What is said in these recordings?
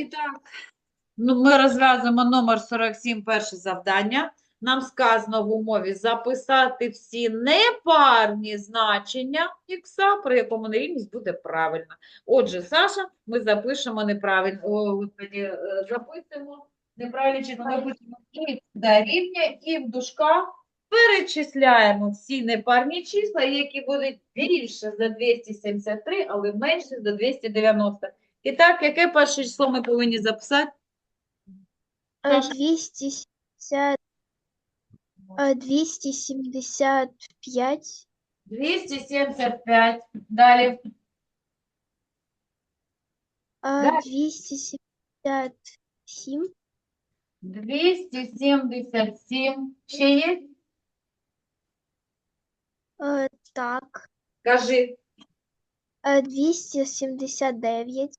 І так, ну, ми розв'язуємо номер 47, перше завдання. Нам сказано в умові записати всі непарні значення ікса, при якому нерівність буде правильна. Отже, Саша, ми запишемо неправильно, о, е, записуємо неправильні числа. Ми пишемо х дорівнює і в дужках перечисляємо всі непарні числа, які будуть більше за 273, але менше за 290. І так, яке перше число ми повинні записати? Е, Саша? 270, е, 275, 275. Далі. е, Да. 277, 277. Ще є? е, так, Кажи. е, 279,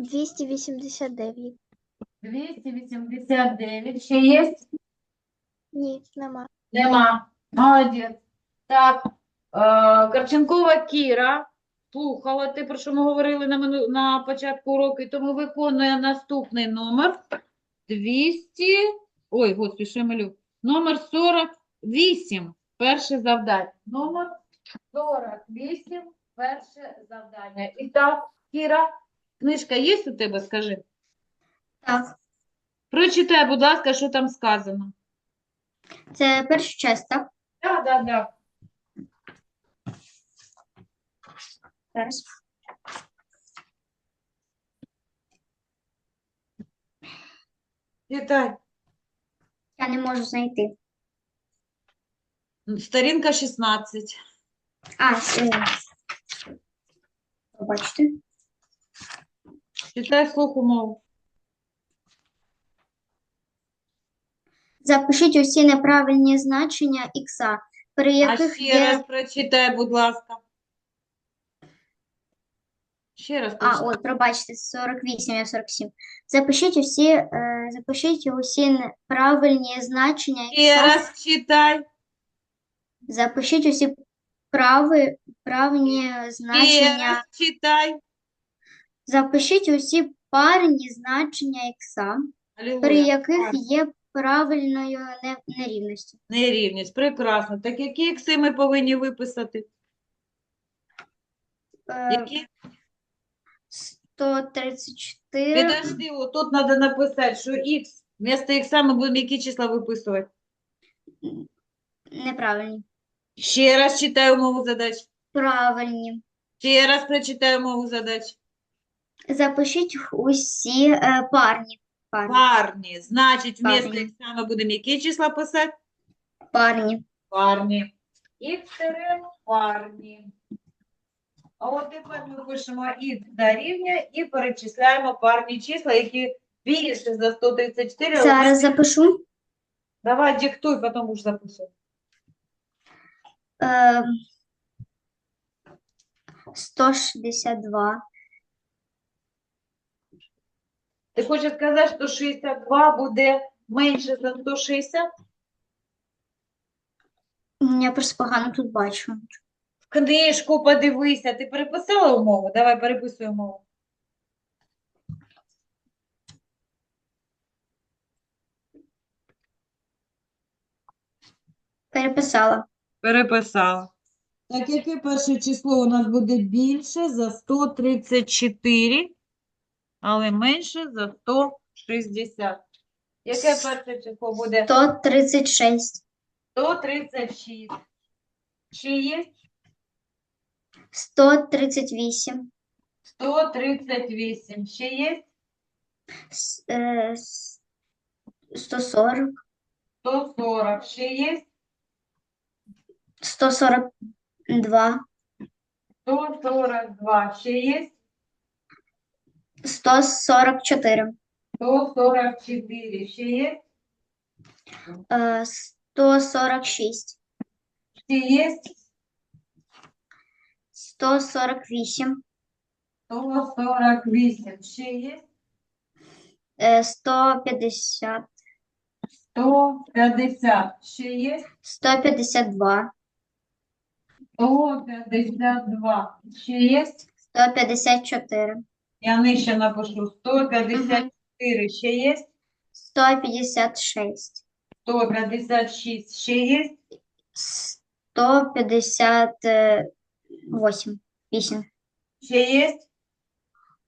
289. 289. Ще є? Ні, нема. Нема. Молодець. Так, е, Карченкова Кіра слухала те, про що ми говорили на, мину... на початку уроку, і тому виконує наступний номер 200, ой, господи, що я малю, номер 48, перше завдання. Номер 48, перше завдання. І так, Кіра, книжка є у тебе, скажи? Так, Прочитай, будь ласка, що там сказано. це перша часть, так? Так, так, так. Зараз. Читай. Я не можу знайти. Сторінка 16. А, е, побачите. Читай слух умов. Запишіть усі неправильні значення ікса, при А яких ще є... раз прочитай, будь ласка. Ще раз А, прочитай. ой, пробачте, 48, я 47. Запишіть усі, е, запишіть усі неправильні значення Ще ікса. раз читай. Запишіть усі прави, правильні Ще значення. раз читай. Запишіть усі парні значення ікса, при яких є правильною не- нерівністю. Нерівність. Прекрасно. Так які ікси ми повинні виписати? Е, Які? 134. Підожди, отут треба написати, що х, вместо ікса ми будемо які числа виписувати. Неправильні. Ще раз читай умову задач. Правильні. Ще раз прочитай умову задач. Запишіть усі е, парні. Парні. Парні. Значить, вместо Парні. будемо які числа писати? Парні. Парні. Іксери парні. А от тепер ми пишемо х дорівнює і перечисляємо парні числа, які більше за 134. але Зараз запишу. Давай диктуй, потім будеш записувати. Е, 162. Ти хочеш сказати, що 62 буде менше за 160? Я просто погано тут бачу. В книжку подивися. Ти переписала умову? Давай переписуй умову. Переписала. Переписала. Так, яке перше число у нас буде більше за 134, але менше за 160? Яке перше число буде 136. 136? Чи є 138. 138? Ще є С- е, с- 140. 140? Ще є 142. 142? Ще є 144. 144. Ще є? Е, 146. Ще є? 148. 148. Ще є? Е, 150. 150. Ще є? 152. 152. Ще є? 154. Я нижче напишу. 154. Ще є? 156. 156. Ще є? 158. 8. Ще є?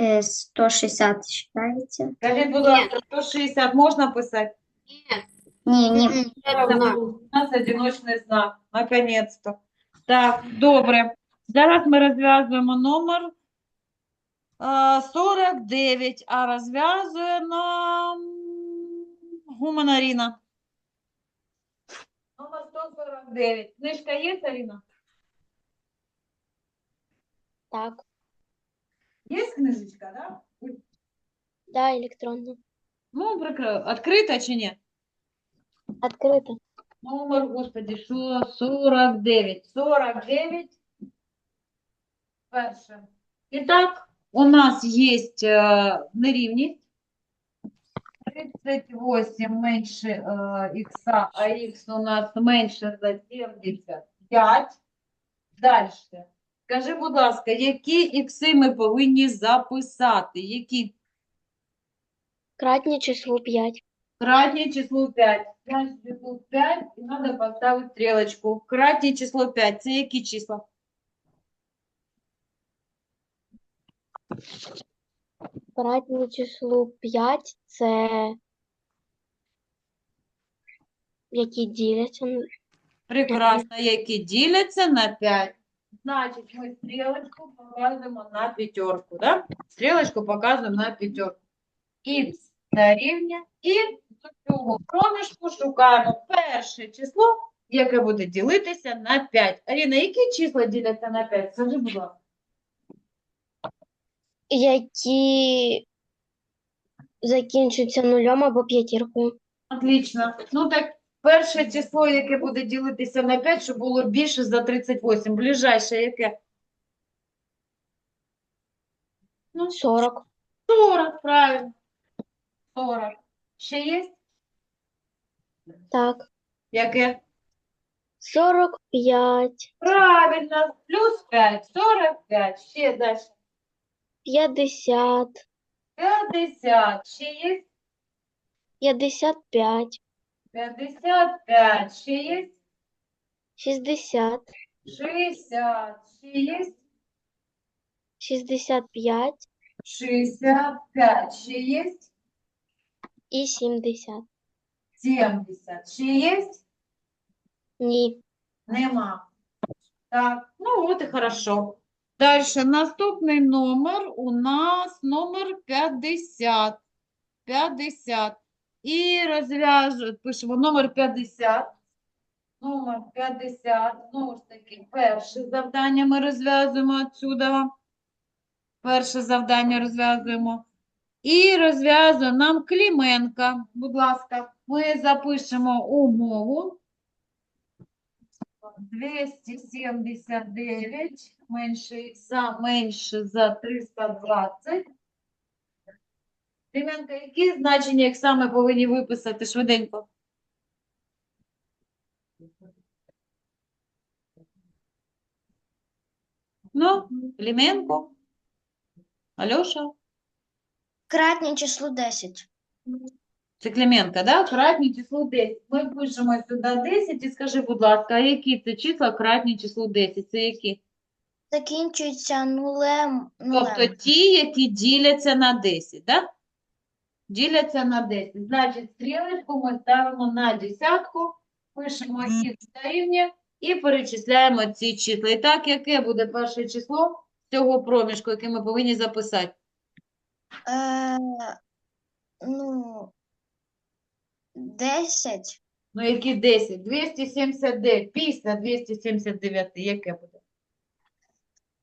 Е, 160 вважається. Скажіть, будь ласка, 160 можна писати? Ні, ні. У нас одиночний знак, наконец-то. Так, добре. Зараз ми розв'язуємо номер е, 49, а розв'язує нам Гуман Аріна. Номер 149. Книжка є, Аріна? Так, Є книжечка, да? Ой, да, электронно. Ну, прикро- відкрита чи ні? Открыто. Номер, господи, що 49. 49. Перше. І так, у нас є е, нерівність. 38 менше х, а х у нас менше за 75. Далі. Скажи, будь ласка, які ікси ми повинні записати? Які? Кратне число 5. Кратне число 5. 5 число 5, і треба поставити стрілочку. Кратне число 5. Це які числа? Кратне число 5 це які діляться. на- Прекрасно, які діляться на 5. Значить, ми стрілочку показуємо на п'ятерку, да? Стрілочку показуємо на п'ятерку. Х дорівнює. І з цього проміжку шукаємо перше число, яке буде ділитися на 5. Аріна, які числа діляться на 5? Скажи, будь ласка. Які закінчуються нулем або п'ятіркою. Отлично. Ну так, перше число, яке буде ділитися на 5, щоб було більше за 38. Ближайше яке? Ну, 40. 40, правильно. 40. Ще є? Так. Яке? 45. Правильно. Плюс 5. 45. Ще далі. 50. 50. Ще є? 55. 55. Ще є? 60. 60. Ще є? 65 65. Ще є? і 70. 70. Ще є? Ні. Нема. Так, ну от і хорошо. Дальше, наступний номер у нас номер 50. 50. І розв'яжу, пишемо номер 50. Номер 50. Знову ж таки, перше завдання ми розв'язуємо отсюда. Перше завдання розв'язуємо. І розв'язує нам Кліменка. Будь ласка, ми запишемо умову. 279 менше ікса менше за 320. Клименко, які значення ікса ми повинні виписати швиденько? Ну, Клименко. Альоша. Кратне число 10. Це Клименко, да? Кратні число 10. Ми пишемо сюди 10 і скажи, будь ласка, а які це числа кратні числу 10? Це які? Закінчується нулем. Тобто ті, які діляться на 10, да? Діляться на 10. Значить, стрілочку ми ставимо на десятку, пишемо х дорівнює і перечисляємо ці числа. І так, яке буде перше число цього проміжку, яке ми повинні записати? Е, ну, 10. Ну, які 10? 279. Після 279, яке буде?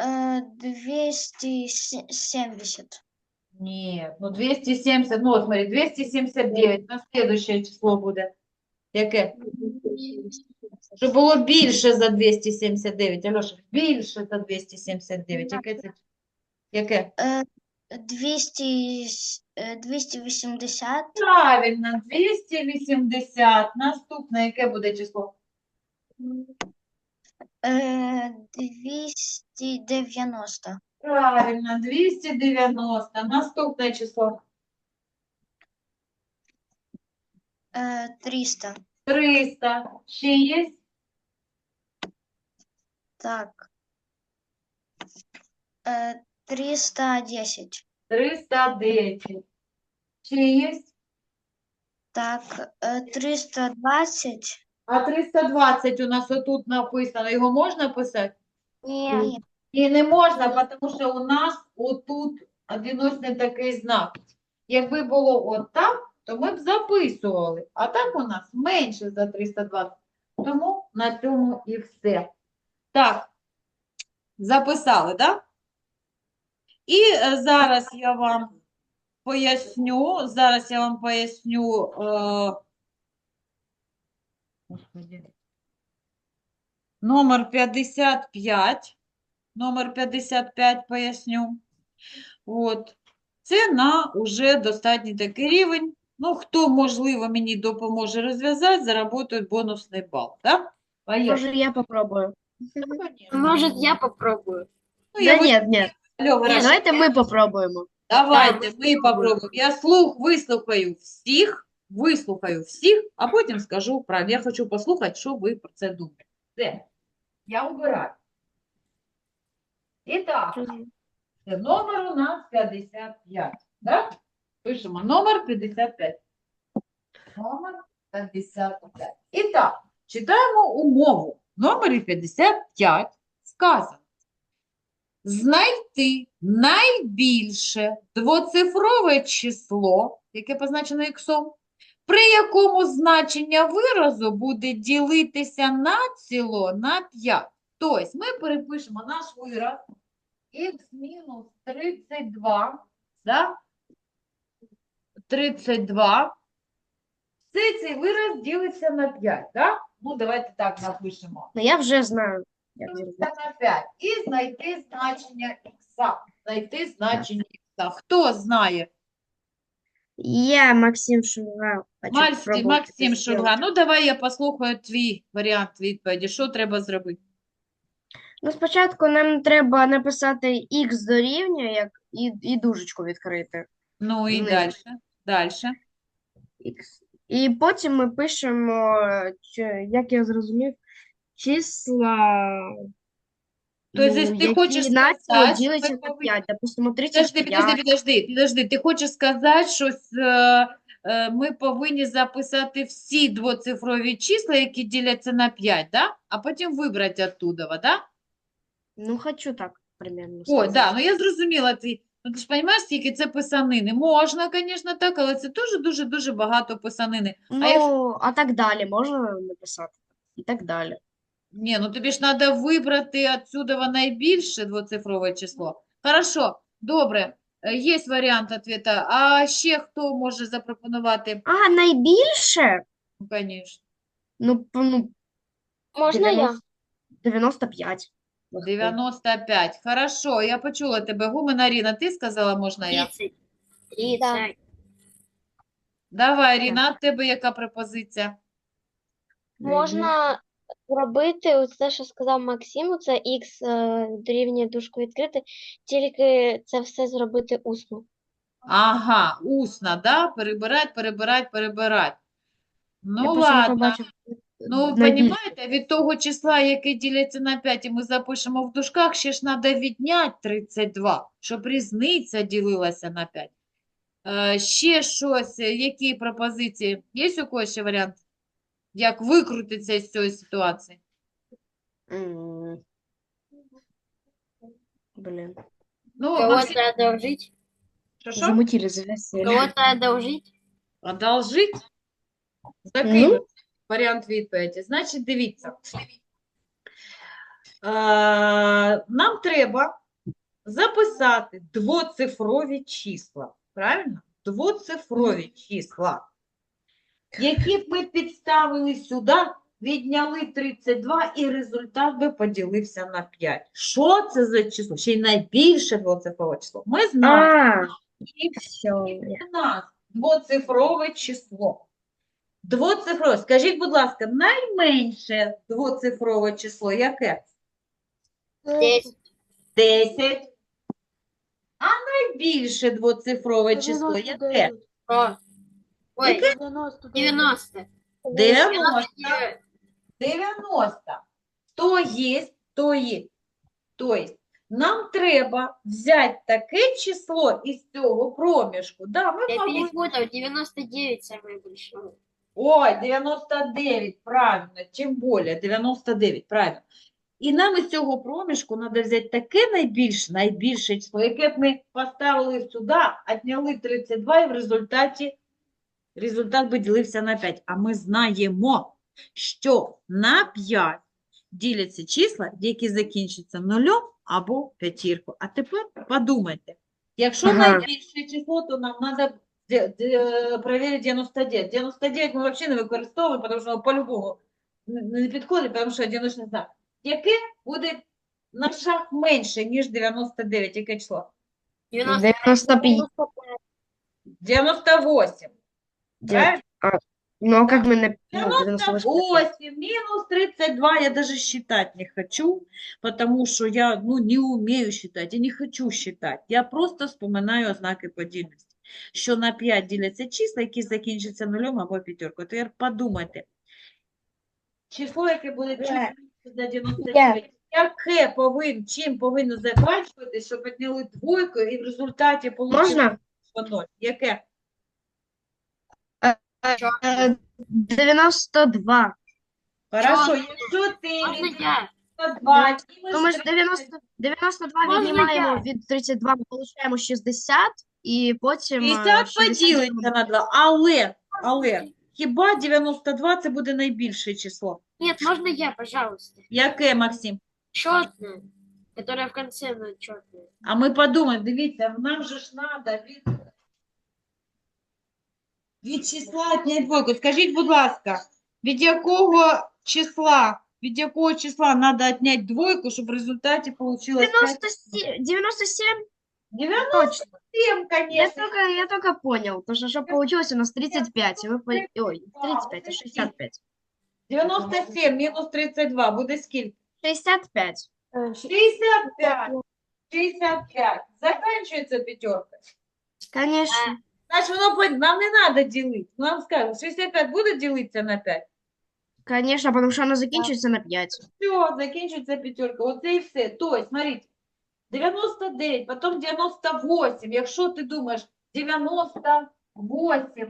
Е, 270. Нет, ну 270, ну вот смотри, 279 на следующее число буде. Яке? Щоб було більше за 279, Альоша, більше за 279. Яке це? Яке? Е, 200, с- е, 280, Правильно, 280. Наступне яке буде число? е, 290, Правильно, 290. Наступне число. е, 300. 300. Ще є? Так. Е, 310. 310. Ще є? Так, е, 320. А 320 у нас отут написано. Його можна писати? Ні. І не можна, тому що у нас отут одиночний такий знак. Якби було отак, то ми б записували. А так у нас менше за 320. Тому на цьому і все. Так, записали, так? І е, зараз я вам поясню, зараз я вам поясню, е, номер 55. Номер 55 поясню. От. Це на уже достатній такий рівень. Ну, хто, можливо, мені допоможе розв'язати, заработають бонусний бал. Так? Поїхали. Может, я попробую? Ну. Может, я попробую? Ну, я Да ви- нет, нет. Алло, Гараж, давайте мы попробуем. давайте, ми попробуємо. Я слух вислухаю всіх, вислухаю всіх, а потім скажу правильно. Я хочу послухати, що ви про це думаєте. Все. Я обираю. І так. Це номер у нас 55. Да? Пишемо номер 55. Номер 55. І так, читаємо умову. В номері 55 сказано. Знайти найбільше двоцифрове число, яке позначено іксом, при якому значення виразу буде ділитися націло на 5. Тобто ми перепишемо наш вираз х мінус 32, да? 32. Цей, цей вираз ділиться на 5, да? Ну, давайте так напишемо. Но я уже знаю. Як на 5. І знайти значення х. Знайти значення х. Хто знає? Я Максим Шуга. хочу Максим. Шульга. Ну, давай я послухаю твій варіант відповіді. Що треба зробити? Ну, спочатку нам треба написати х дорівнює, як і, і дужечку відкрити. Ну, і Знизу. далі. Далі. І потім ми пишемо, чи- як я зрозумів, числа. Тобто, ну, ти які хочеш сказати, ділиться на повинні- 5, допустимо, Підожди, 35. підожди, підожди, підожди. Ти хочеш сказати, що е, е, ми повинні записати всі двоцифрові числа, які діляться на 5, да? А потім вибрати оттуда, да? Ну, хочу так примерно О, сказати. да, ну я зрозуміла ти. Ну, ти ж розумієш, скільки це писанини? Можна, звісно, так, але це дуже-дуже-дуже багато писанини. Ну, якщо- а так далі можна написати? І так далі. Ні, ну тобі ж треба вибрати отсюда найбільше двоцифрове число. Хорошо, добре, е, є варіант відповіді. А ще хто може запропонувати? А, найбільше? Ну, звісно. Ну, п- ну Можна я? 90 95. 95. Хорошо, я почула тебе. Гумен Аріна, ти сказала, можна я? 30. Давай, Аріна, а в тебе яка пропозиція? Можна зробити ось те, що сказав Максим, це х е, дорівнює дужку відкрити, тільки це все зробити усно. Ага, усно, да? Перебирать, перебирать, перебирать. Ну, Я ладно. Ну, понімаєте, від того числа, яке ділиться на 5, і ми запишемо в дужках, ще ж треба відняти 32, щоб різниця ділилася на 5. Е, ще щось, е, які пропозиції? Є у когось ще варіант? Як викрутитися з цієї ситуації? М. Блин. Ну, Кого-то одолжить? що, що? Замутили. Кого-то одолжить? Одолжить? Закинуть. Варіант відповіді. Значить, дивіться. Е, Нам треба записати двоцифрові числа. Правильно? Двоцифрові числа, які б ми підставили сюди, відняли 32 і результат би поділився на 5. Що це за число? Ще й найбільше двоцифрове число. Ми знаємо, і у нас двоцифрове число. Двоцифрове. Скажіть, будь ласка, найменше двоцифрове число яке? 10. 10. А найбільше двоцифрове число яке? Ой, 90. 90. 90. То є, то є. Тобто, нам треба взяти таке число із цього проміжку. Да, ми Я могли перепутал, 99 самое большое. Ой, 99, правильно, тим більше, 99, правильно. І нам із цього проміжку треба взяти таке найбільше, найбільше число, яке б ми поставили сюди, відняли 32, і в результаті результат би ділився на 5. А ми знаємо, що на 5 діляться числа, які закінчуються нулем або п'ятіркою. А тепер подумайте, якщо Ага. найбільше число, то нам треба перевірити 99. 99 ми взагалі не використовуємо, тому що по-любому не не підходить, тому що одиночний знак. Яке буде на шаг менше, ніж 99? Яке число? 95. 98. Правильно? Ну, а как мы на ну, 98? 98 минус 32 я даже считать не хочу, потому что я ну, не умею считать и не хочу считать. Я просто вспоминаю ознаки подільності. Що на 5 діляться числа, які закінчаться нулем або п'ятеркою. Тепер подумайте. Число, яке буде чим за 99, яке повин, чим повинно закінчуватися, щоб підняли двойку і в результаті получили Можно? 0. Яке? Э, 92. Хорошо, якщо ти Можно я? 92 Ну, ми ж 90, 92 Можна віднімаємо від 32, ми получаємо 60, і потім... е, 50 поділиться на 2, але, але, хіба 92 це буде найбільше число? Нет, можно я, пожалуйста. Яке, Максим? Четное, которое в конце, но четное. А ми подумаємо, дивіться, нам же ж треба від, від числа відняти двойку. Скажіть, будь ласка, від якого числа, від якого числа треба відняти двойку, щоб в результаті вийшло 97, 97, 97, точно. Я конечно. только, я только понял, потому что, что получилось у нас 35, и мы по- Ой, 35, а 65. 97 мінус 32 буде скільки? 65. 65. 65. Заканчивается пятерка. Конечно. Значит, воно по- нам не надо делить. Нам скажут, 65 буде ділитися на 5? Конечно, потому что оно заканчивается на 5. Все, закінчується п'ятерка. Оце і все. Тобто, смотрите, 99, потім 98. Якщо ти думаєш, 98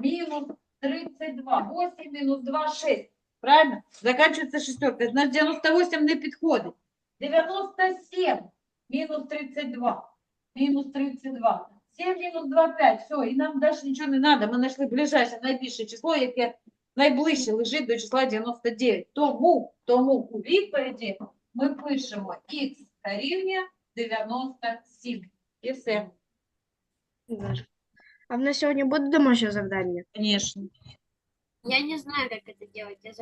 мінус 32. 8 мінус 2, 6. Правильно? Закінчується шестерка. Значить, 98 не підходить. 97 мінус 32. Мінус 32. 7 мінус 2, 5. Все, і нам далі нічого не треба. Ми знайшли ближайше найбільше число, яке найближче лежить до числа 99. Тому, тому у відповіді ми пишемо х дорівнює 97. І все. А в нас сегодня будет домашнее задание? Звісно. Я не знаю, как это делать. Я